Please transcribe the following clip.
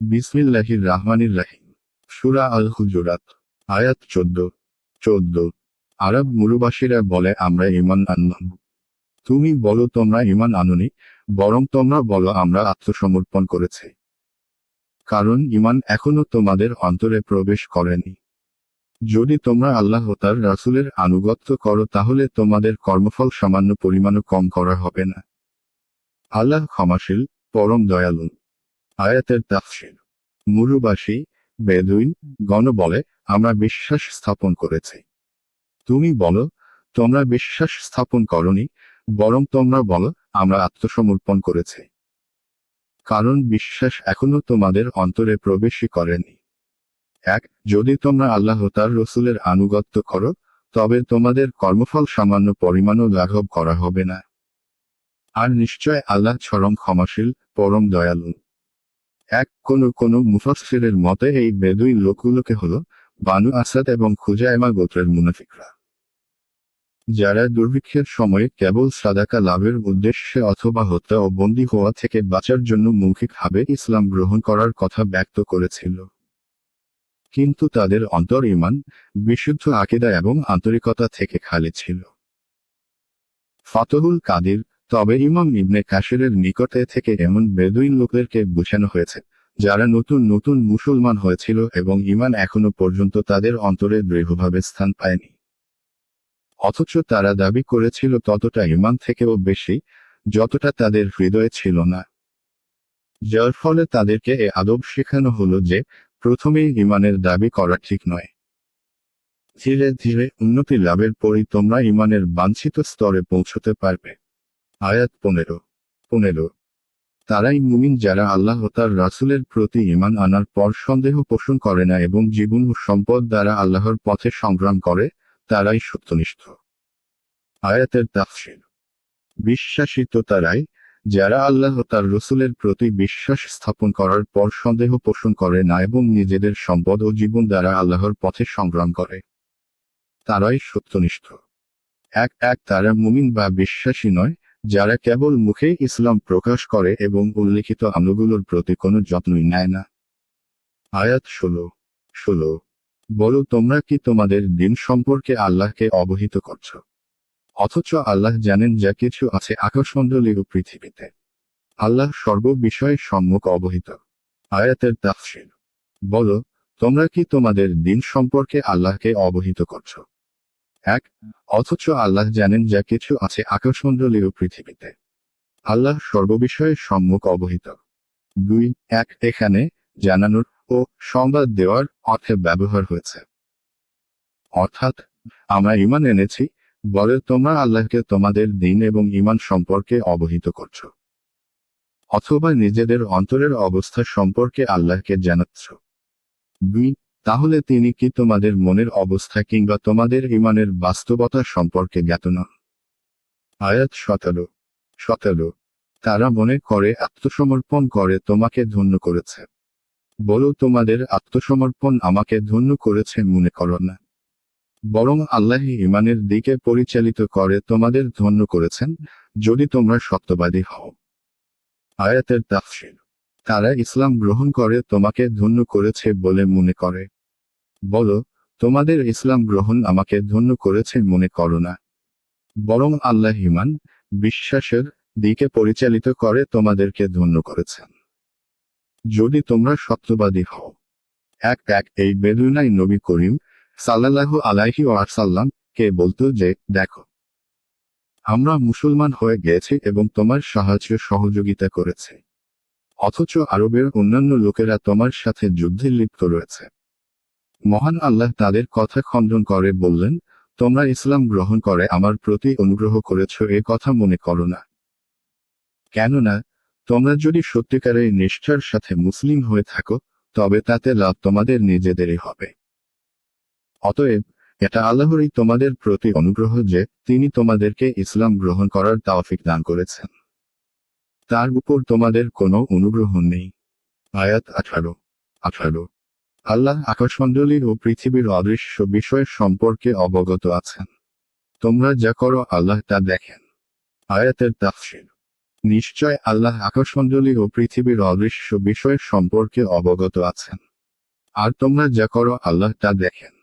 বিসমিল্লাহির রাহমানির রাহিম সুরা আল হুজুরাত আয়াত চোদ্দ চোদ্দ। আরব মুরুবাসীরা বলে, আমরা ইমান আনলাম। তুমি বলো, তোমরা ইমান আনুনি, বরং তোমরা বলো, আমরা আত্মসমর্পণ করেছি। কারণ ইমান এখনও তোমাদের অন্তরে প্রবেশ করেনি। যদি তোমরা আল্লাহ তার রাসূলের আনুগত্য করো, তাহলে তোমাদের কর্মফল সামান্য পরিমাণও কম করা হবে না। আল্লাহ ক্ষমাশীল, পরম দয়ালু। আয়াতের তাফসির। মুরুবাসী, বেদুইন গণ বলে আমরা বিশ্বাস স্থাপন করেছি। তুমি বলো, তোমরা বিশ্বাস স্থাপন করনি, বরং তোমরা বলো, আমরা আত্মসমর্পণ করেছি। কারণ বিশ্বাস এখনও তোমাদের অন্তরে প্রবেশই করেনি। এক, যদি তোমরা আল্লাহ তার রসুলের আনুগত্য করো, তবে তোমাদের কর্মফল সামান্য পরিমাণও লাঘব করা হবে না। আর নিশ্চয় আল্লাহ চরম ক্ষমাশীল, পরম দয়ালু। এক কোন কোন মুফাসসিরের মতে এই বেদুই লোকগুলোকে হলো বানু আসাদ এবং খুজাইমা গোত্রের মুনাফিকরা। যারা দুর্ভিক্ষের সময়ে কেবল সাদাকা লাভের উদ্দেশ্যে অথবা হত্যা ও বন্দী হওয়া থেকে বাঁচার জন্য মৌখিকভাবে ইসলাম গ্রহণ করার কথা ব্যক্ত করেছিল। কিন্তু তাদের অন্তর ইমান বিশুদ্ধ আকিদা এবং আন্তরিকতা থেকে খালি ছিল। ফাতহুল কাদির তবে ইমাম ইবনে কাশিরের নিকটে থেকে এমন বেদুইন লোকদেরকে বুঝানো হয়েছে, যারা নতুন নতুন মুসলমান হয়েছিল এবং ইমান এখনও পর্যন্ত তাদের অন্তরে দৃঢ়ভাবে স্থান পায়নি। অথচ তারা দাবি করেছিল ততটা ইমান থেকেও বেশি, যতটা তাদের হৃদয়ে ছিল না। যার ফলে তাদেরকে এ আদব শেখানো হলো যে, প্রথমেই ইমানের দাবি করা ঠিক নয়। ধীরে ধীরে উন্নতি লাভের পরই তোমরা ইমানের বাঞ্ছিত স্তরে পৌঁছতে পারবে। আয়াত পনেরো। পনেরো। তারাই মুমিন যারা আল্লাহ তার রাসুলের প্রতি ইমান আনার পর সন্দেহ পোষণ করে না এবং জীবন ও সম্পদ দ্বারা আল্লাহর পথে সংগ্রাম করে, তারাই সত্যনিষ্ঠ। আয়াতের তাফসির। বিশ্বাসিত তারাই, যারা আল্লাহ তার রসুলের প্রতি বিশ্বাস স্থাপন করার পর সন্দেহ পোষণ করে না এবং নিজেদের সম্পদ ও জীবন দ্বারা আল্লাহর পথে সংগ্রাম করে, তারাই সত্যনিষ্ঠ। এক এক, তারা মুমিন বা বিশ্বাসী নয় যারা কেবল মুখে ইসলাম প্রকাশ করে এবং উল্লিখিত আমলগুলোর প্রতি কোনো যত্নই নেয় না। আয়াত ষোলো। ষোলো। বলো, তোমরা কি তোমাদের দিন সম্পর্কে আল্লাহকে অবহিত করছ? অথচ আল্লাহ জানেন যা কিছু আছে আকাশমণ্ডলী ও পৃথিবীতে। আল্লাহ সর্ববিষয়ে সম্মুখ অবহিত। আয়াতের তাফসির। বলো, তোমরা কি তোমাদের দিন সম্পর্কে আল্লাহকে অবহিত করছ? এক, অথচ আল্লাহ জানেন যা কিছু আছে আকাশমণ্ডলী ও পৃথিবীতে। আল্লাহ সর্ববিষয়ে সম্মুখ অবহিত। দুই, এক, এখানে জানানোর ও সংবাদ দেওয়ার অর্থে ব্যবহার হয়েছে। অর্থাৎ, আমরা ইমান এনেছি, বলে তোমরা আল্লাহকে তোমাদের দিন এবং ইমান সম্পর্কে অবহিত করছ। অথবা নিজেদের অন্তরের অবস্থা সম্পর্কে আল্লাহকে জানাচ্ছ। দুই তাহলে তিনি কি তোমাদের মনের অবস্থা কিংবা তোমাদের ইমানের বাস্তবতা সম্পর্কে জ্ঞাত নন? আয়াত সতেরো। সতেরো। তারা মনে করে, আত্মসমর্পণ করে, তোমাকে ধন্য করেছে। বলো, তোমাদের আত্মসমর্পণ আমাকে ধন্য করেছে মনে করো না। বরং আল্লাহ ইমানের দিকে পরিচালিত করে, তোমাদের ধন্য করেছেন, যদি তোমরা সত্যবাদী হও। আয়াতের তাফসির। তারা ইসলাম গ্রহণ করে, তোমাকে ধন্য করেছে বলে মনে করে। বলো, তোমাদের ইসলাম গ্রহণ আমাকে ধন্য করেছে মনে করো না। বরং আল্লাহ ইমান বিশ্বাসের দিকে পরিচালিত করে তোমাদেরকে ধন্য করেছেন। যদি তোমরা সত্যবাদী হও। এক এক এই বেদুনাই নবী করিম সাল্লাল্লাহু আলাইহি ওয়াসাল্লাম কে বলতো যে, দেখো, আমরা মুসলমান হয়ে গেছি এবং তোমার সাহায্য সহযোগিতা করেছে। অথচ আরবের অন্যান্য লোকেরা তোমার সাথে যুদ্ধে লিপ্ত রয়েছে। মহান আল্লাহ তাদের কথা খণ্ডন করে বললেন, তোমরা ইসলাম গ্রহণ করে আমার প্রতি অনুগ্রহ করেছ, এ কথা মনে করো না। কেননা, তোমরা যদি সত্যিকারের নিষ্ঠার সাথে মুসলিম হয়ে থাকো, তবে তাতে লাভ তোমাদের নিজেদেরই হবে। অতএব, এটা আল্লাহরই তোমাদের প্রতি অনুগ্রহ যে, তিনি তোমাদেরকে ইসলাম গ্রহণ করার তাওফিক দান করেছেন। তার উপর তোমাদের কোনো অনুগ্রহ নেই। আয়াত আঠারো আঠারো। আল্লাহ আকাশমণ্ডলী ও পৃথিবীর অদৃশ্য বিষয়ের সম্পর্কে অবগত আছেন। তোমরা যা করো, আল্লাহ তা দেখেন। আয়াতের তাফসির। নিশ্চয় আল্লাহ আকাশমণ্ডলী ও পৃথিবীর অদৃশ্য বিষয়ের সম্পর্কে অবগত আছেন। আর তোমরা যা করো, আল্লাহ তা দেখেন।